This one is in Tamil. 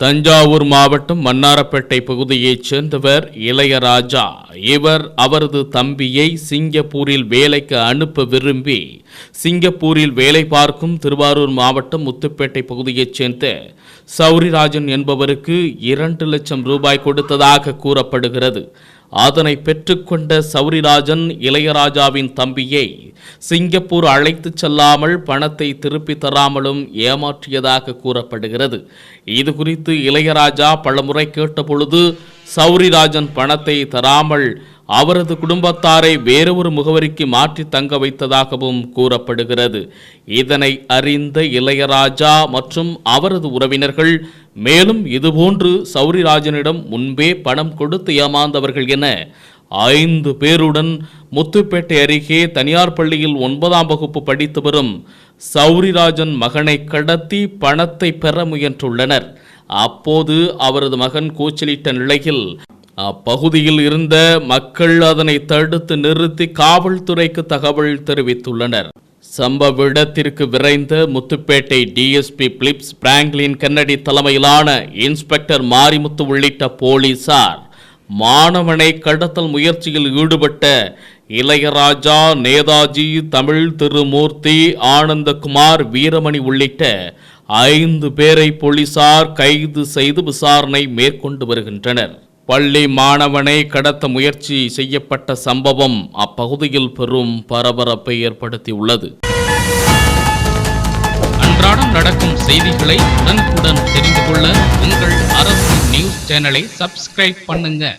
தஞ்சாவூர் மாவட்டம் மன்னாரப்பேட்டை பகுதியைச் சேர்ந்தவர் இளையராஜா. இவர் அவரது தம்பியை சிங்கப்பூரில் வேலைக்கு அனுப்ப விரும்பி சிங்கப்பூரில் வேலை பார்க்கும் திருவாரூர் மாவட்டம் முத்துப்பேட்டை பகுதியைச் சேர்ந்த சௌரிராஜன் என்பவருக்கு இரண்டு லட்சம் ரூபாய் கொடுத்ததாக கூறப்படுகிறது. அதனை பெற்றுக்கொண்ட சௌரிராஜன் இளையராஜாவின் தம்பியை சிங்கப்பூர் அழைத்துச் செல்லாமல் பணத்தை திருப்பி தராமலும் ஏமாற்றியதாக கூறப்படுகிறது. இது குறித்து இளையராஜா பலமுறை கேட்டபொழுது சௌரிராஜன் பணத்தை தராமல் அவரது குடும்பத்தாரை வேறு ஒரு முகவரிக்கு மாற்றி தங்க வைத்ததாகவும் கூறப்படுகிறது. இதனை அறிந்த இளையராஜா மற்றும் அவரது உறவினர்கள் மேலும் இதுபோன்று சௌரிராஜனிடம் முன்பே பணம் கொடுத்து ஏமாந்தவர்கள் என ஐந்து பேருடன் முத்துப்பேட்டை அருகே தனியார் பள்ளியில் ஒன்பதாம் வகுப்பு படித்து வரும் சௌரிராஜன் மகனை கடத்தி பணத்தை பெற முயன்றுள்ளனர். அப்போது அவரது மகன் கூச்சலிட்ட நிலையில் அப்பகுதியில் இருந்த மக்கள் அதனை தடுத்து நிறுத்தி காவல்துறைக்கு தகவல் தெரிவித்துள்ளனர். சம்பவ இடத்திற்கு விரைந்த முத்துப்பேட்டை டிஎஸ்பி பிலிப்ஸ் பிராங்க்லின் கன்னடி தலைமையிலான இன்ஸ்பெக்டர் மாரிமுத்து உள்ளிட்ட போலீசார் மாணவனை கடத்தல் முயற்சியில் ஈடுபட்ட இளையராஜா நேதாஜி தமிழ் திருமூர்த்தி ஆனந்தகுமார் வீரமணி உள்ளிட்ட ஐந்து பேரை போலீசார் கைது செய்து விசாரணை மேற்கொண்டு வருகின்றனர். பள்ளி மாணவனை கடத்த முயற்சி செய்யப்பட்ட சம்பவம் அப்பகுதியில் பெரும் பரபரப்பை ஏற்படுத்தியுள்ளது. அன்றாடம் நடக்கும் செய்திகளை உடனுக்குடன் தெரிந்து கொள்ள உங்கள் அரசு நியூஸ் சேனலை சப்ஸ்கிரைப் பண்ணுங்கள்